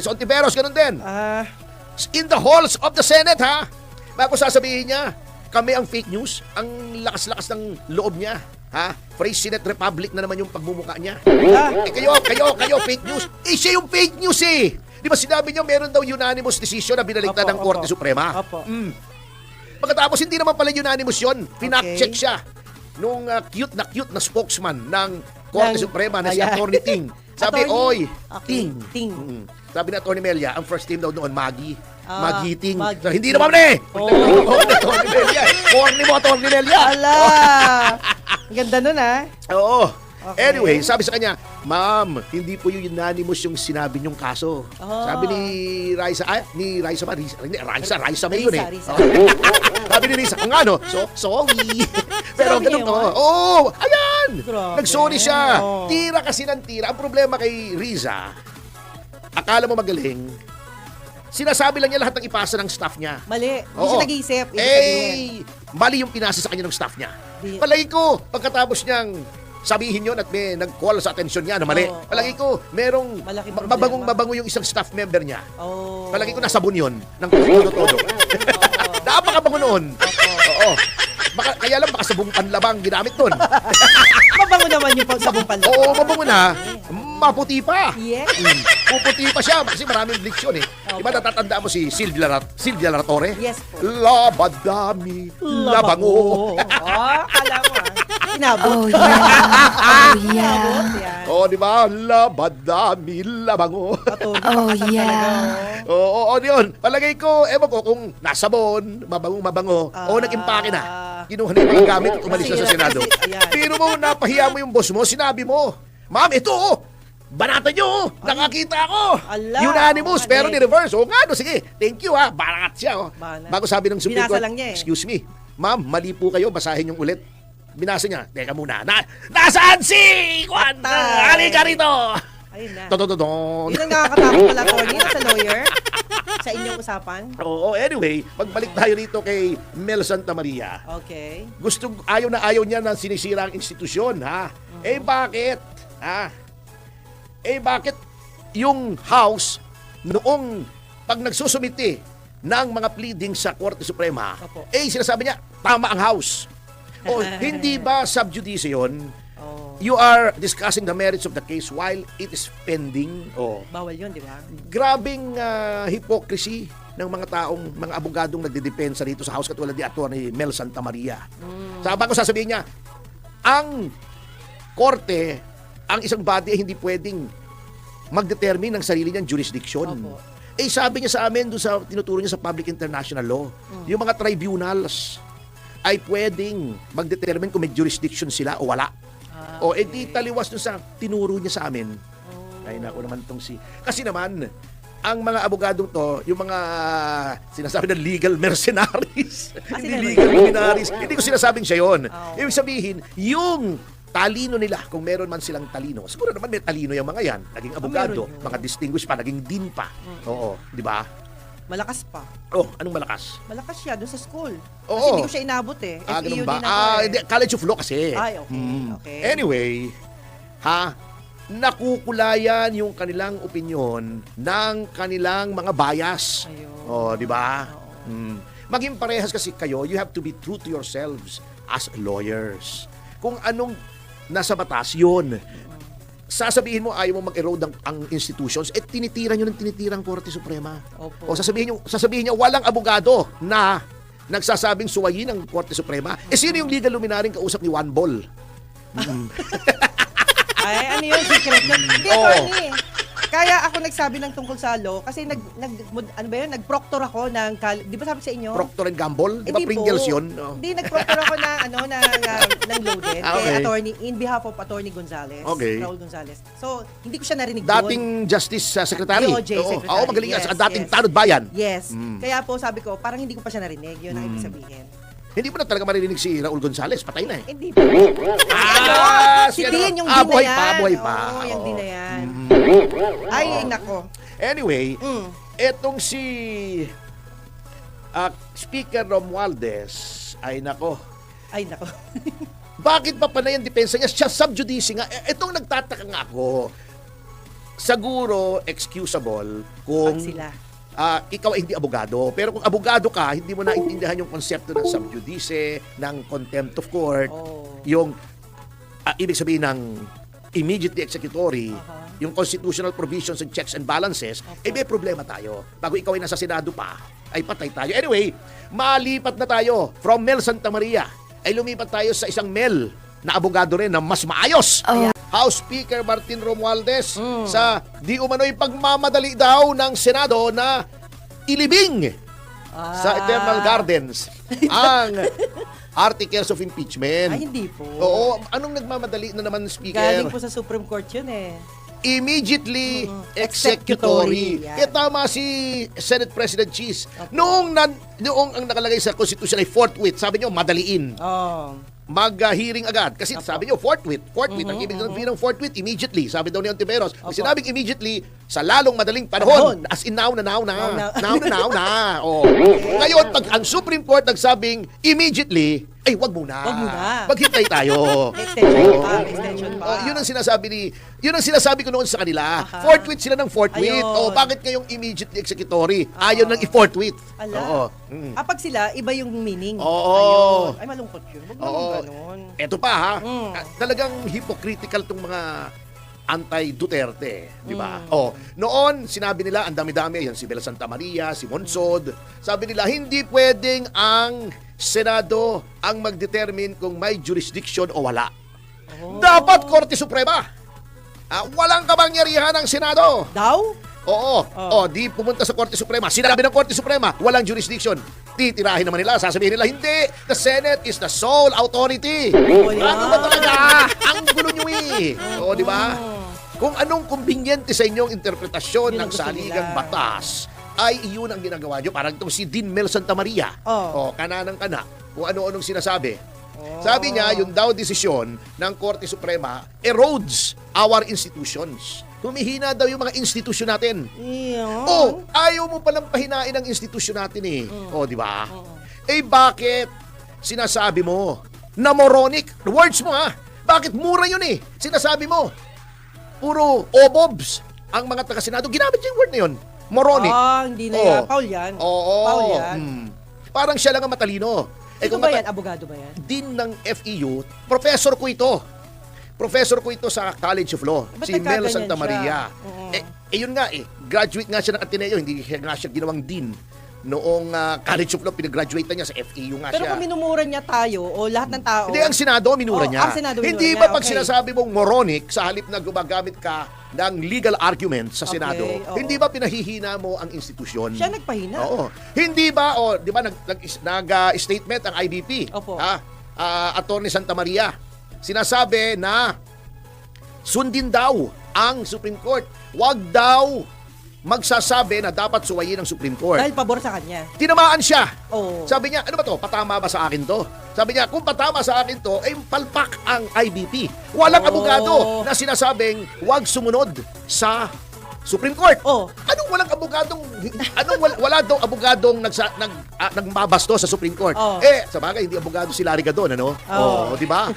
Is Ontiveros, ganun din. Ah, In the halls of the Senate, ha? Bago sasabihin niya, kami ang fake news, ang lakas-lakas ng loob niya. Ha? Free Senate Republic na naman yung pagmumuka niya. ah, Eh kayo, kayo, kayo, fake news. Eh siya yung fake news eh. Di ba sinabi niya meron daw unanimous decision na binaligtad Opo, ng Korte. Suprema? Opo. Mm. Pagkatapos hindi naman pala unanimous yun. Pinak-check Okay. siya nung ah, cute na cute na spokesman ng Korte Ng- Suprema na si. Atty. Ting. Sabi, Attorney- oy, Okay, Ting. Ting. Mm. Sabi ni Atty. Melia, ang first team daw noon, Maggie. Ah, Maggie Ting. Maggie So, hindi naman eh! Oh. Atty. Melia. Corny mo, Atty. Melia. ala! Ang ganda nun ah. Oo. Okay. Anyway, sabi sa kanya, Ma'am, hindi po yung unanimous yung sinabi niyong kaso. Oh. Sabi ni Raisa, ay, ni Raisa ba? Risa, hindi, Raisa, Raisa may yun eh. Risa, Oo. sabi ni Risa, kung ano, so, sorry. Pero Sorry, ganun to. ewan. Oo, oh, ayan. Grabe. Nagsorry siya. Oo. Tira kasi ng tira. Ang problema kay Riza, akala mo magaling, sinasabi lang niya lahat ng ipasa ng staff niya. Mali. Hindi Oo. siya nag-iisip. Ibig sabihin. Eh, mali yung pinasa sa kanya ng staff niya. Di- Palagi ko, pagkatapos niyang sabihin yun at may nag-call sa atensyon niya na mali. Oo, Palagi ko, merong Malaking ma- problema. mabangong mabango yung isang staff member niya. Oh. Palagi ko nasabon yun ng todo-todo. Napakabango noon. Oo. Baka, kaya lang baka sabong panlabang ginamit nun. Mabango naman yung pagsabong panlabang. Oo, mabango na. Maputi pa. Yes. Mm. Puputi pa siya kasi maraming bleach yun eh. Di ba natatandaan mo si Silvia, Lar- Silvia Laratore? Yes po. Labadami, labango. Oh, kala mo ah. Inabot. Oh, yeah. Oh, yeah. yan. Oh, di ba? Labadami, labango. Patuloy Oh, yeah. talaga, Oo, oo, oo, yun. Palagay ko, ewan ko kung nasabon, mabangong mabango, o Ah. nag-impake na. Kinuha na yung gamit at umalis na sa Senado. Pero mo, napahiya mo yung boss mo, sinabi mo, Ma'am, ito oh, banata nyo, oh. nakakita ako. Ala, Unanimous, pero mali. ni-reverse. O nga, no, sige, thank you ha, banat siya. Oh. Banat. Bago sabi ng Supreme Binasa Court, lang niya eh. excuse me, Ma'am, mali po kayo, basahin yung ulit. Binasa niya, teka muna, na, nasaan si Juan? Halika rito. Ayun na. Totototong. Yun ang nakakatakot pala, Tony, sa lawyer. Sa inyong usapan. Oo, anyway, pagbalik tayo rito kay Mel Santa Maria. Okay. Gusto, ayaw na ayaw niya na sinisira ang institusyon, ha? Eh bakit? Ha? Eh bakit yung House noong pag nagsusumiti ng mga pleading sa Korte Suprema, Opo. eh sinasabi niya, tama ang House. o hindi ba sub judice yun? Oh. You are discussing the merits of the case while it is pending. Oh Bawal yun, di ba? grabing ah, hypocrisy ng mga taong, mga abogadong nagdedepensa rito sa House katulad ni Atty. Mel Santa Maria. Sa bago sasabihin niya, ang korte, ang isang body ay hindi pwedeng magdetermine ng sarili niyang jurisdiction. Opo. Eh sabi niya sa amin doon sa tinuturo niya sa public international law, yung mga tribunals ay pwedeng magdetermine kung may jurisdiction sila o wala. Ah, O edi taliwas dun sa tinuro niya sa amin. Oh. Ay nako naman tong si... Kasi naman, ang mga abogadong to, yung mga sinasabi na legal mercenaries, hindi legal mercenaries, hindi ko sinasabing siya yun. Oh. Ibig sabihin, yung talino nila, kung meron man silang talino, siguro naman may talino yung mga yan, naging abogado, yun. mga distinguished pa, naging dean pa. Oo, di ba? Malakas pa. Oh, anong malakas? Malakas siya doon sa school. Kasi Oo. hindi ko siya inabot eh. Ah, ganun FEU ba? din ako Ah, eh. hindi, College of Law kasi. Ay, okay, Mm. okay. Anyway, ha, nakukulayan yung kanilang opinion ng kanilang mga bias. Ayun. Oh, di ba? Oo. Mm. Maging parehas kasi kayo, you have to be true to yourselves as lawyers. Kung anong nasa batas, yun. Sasabihin mo ayaw mo mag-erode ang, ang institutions, eh tinitira nyo ng tinitira ang Korte Suprema. Opo. O sasabihin nyo, sasabihin nyo, walang abogado na nagsasabing suwayin ang Korte Suprema. Eh sino yung legal luminaring kausap ni Juan Bol? Ay, ano yun? Secret yun. Hindi, Oo. Tony. Kaya ako nagsabi ng tungkol sa law kasi nag, nag ano ba yun, nag-proctor ako ng, di ba sabi sa inyo? Procter and Gamble? Di ba Pringles yun? Hindi, nag-proctor ako na, ano, na, na, ng loaded. Ah, okay. Kay attorney, in behalf of attorney Gonzales. Okay. Raul Gonzales. So, hindi ko siya narinig Dating Justice uh, Secretary. DOJ Oo, Secretary, Oo, magaling yes, dating yes. tanod bayan. doon. Yes. Mm. Kaya po sabi ko, parang hindi ko pa siya narinig. Yun ang ibig sabihin. Hindi mo na talaga marinig si Raul Gonzales. Patay na eh. Hindi po. Ah, si ano? Dean, yung ah, buhay pa, buhay pa. Oo, yung Oo. Dean na yan. Mm. Ay, nako. Anyway, Mm. etong si ah, Speaker Romualdez, ay nako, Ay, nako. bakit pa panay ang depensa niya? Siya subjudice nga. Eh, Itong nagtataka nga ako. siguro excusable kung Pag sila. Ah, ikaw ay hindi abogado. Pero kung abogado ka, hindi mo naintindihan yung konsepto ng subjudice, ng contempt of court, Oh. yung ah, ibig sabihin ng immediately executory, Aha. yung constitutional provisions and checks and balances, Opo. eh may problema tayo. Bago ikaw ay nasa Senado pa, ay patay tayo. Anyway, malipat na tayo from Mel Santa Maria. Ay lumipat tayo sa isang Mel na abogado rin na mas maayos. House Speaker Martin Romualdez Mm. sa di umano'y pagmamadali daw ng Senado na ilibing sa Ah. Eternal Gardens ang articles of impeachment. Ay, hindi po. Oo, anong nagmamadali na naman, Speaker? Galing po sa Supreme Court yun eh. Immediately Mm, executory. executory, yan. Kaya tama si Senate President Cheese. Noong, nan, noong ang nakalagay sa Constitution ay forthwith, sabi niyo, madaliin. Oh. Mag-hearing agad. Kasi sabi niyo, forthwith. Forthwith. Ang ibig sabihin ng forthwith, immediately. Sabi daw ni Mm-hmm, Opo. sinabing immediately, sa lalong madaling panahon. Panahon. As in now na now na. Now na. Now na now na. Oh. Ngayon, pag ang Supreme Court nagsabing immediately, ay wag muna. Wag muna. Maghintay tayo. Extension pa, extension pa. Oh, yun ang sinasabi ni yun ang sinasabi ko noon sa kanila. Aha. Forthwith sila ng forthwith. Ayun. Oh, bakit ngayong immediately executory? Ayaw nang i-forthwith. Ala. Oo. Mm. Ah, pag sila, iba yung meaning. Oo. Ayun. Ay, malungkot yun. Huwag naman ganun. Eto pa ha. Mm. ah, Talagang hypocritical tong mga anti-Duterte, di ba? Mm. Oh, noon sinabi nila ang dami-dami, yan si Bela Santa Maria, si Monsod. Sabi nila hindi pwedeng ang Senado ang mag-determine kung may jurisdiction o wala. Oh. Dapat Korte Suprema. Ah, walang kapangyarihan ang Senado. Daw? Oo. Oh. Oh, di pumunta sa Korte Suprema. Sinabi ng Korte Suprema, walang jurisdiction. Titirahin naman nila. Sasabihin nila, hindi. The Senate is the sole authority. Oh, yan. Ano ba talaga? Ang gulo nyo eh. Oo, di ba? Kung anong kumbinyente sa inyong interpretasyon Yun ng saligang batas, ay iyon ang ginagawa nyo. Parang itong si Dean Mel Santa Maria. Oh. Oh, kananang kana. Kung ano-anong sinasabi. Oh. Sabi niya, yung daw desisyon ng Korte Suprema erodes our institutions. Humihina daw yung mga institusyon natin. Iyon. Oh, ayaw mo palang pahinain ang institusyon natin eh. Mm. Oh, di ba? Eh bakit sinasabi mo na moronic? Words mo ha. Bakit mura yun eh? Sinasabi mo. Puro obobs ang mga taga-senado. Ginamit yung word na yun. Moronic. Ah, hindi na Oh. yan. Paul yan. Oo. Paul yan. Hmm. Parang siya lang ang matalino. Sino kung ba mata- yan? Abogado ba yan? Din ng FEU, professor ko ito. Professor ko ito sa College of Law, Ba't si Mel nagkaganyan Santa siya? Maria. Oo. Eh, eh, yun nga eh, graduate nga siya ng Ateneo, hindi nga siya ginawang dean. Noong ah, College of Law, pinag-graduate na niya sa FEU nga Pero siya. kung minumura niya tayo o lahat ng tao. Hindi, ang Senado, minura Oh, niya. ang Senado, minura Hindi niya, ba pag okay. sinasabi mong moronic, sa halip na gumagamit ka ng legal argument sa Okay, Senado, oo. hindi ba pinahihina mo ang institusyon? Siya nagpahina. Oo. Hindi ba, o, di ba, nag, nag, nag, ah, statement ang IBP? Opo. Ha? Ah, Attorney Santa Maria. Sinasabi na sundin daw ang Supreme Court. Huwag daw magsasabi na dapat suwayin ang Supreme Court. Dahil pabor sa kanya. Tinamaan siya. Oo. Sabi niya, ano ba to? Patama ba sa akin to? Sabi niya, kung patama sa akin to, ay palpak ang IBP. Walang Oh. abogado na sinasabing huwag sumunod sa Supreme Court. Oh. Anong walang abogadong anong wala, wala daw abogadong nagsa, nag ah, nagmabasto sa Supreme Court? Oh. Eh, sa bagay hindi abogado si Larry Gadon, ano? Oh. Oh, di ba?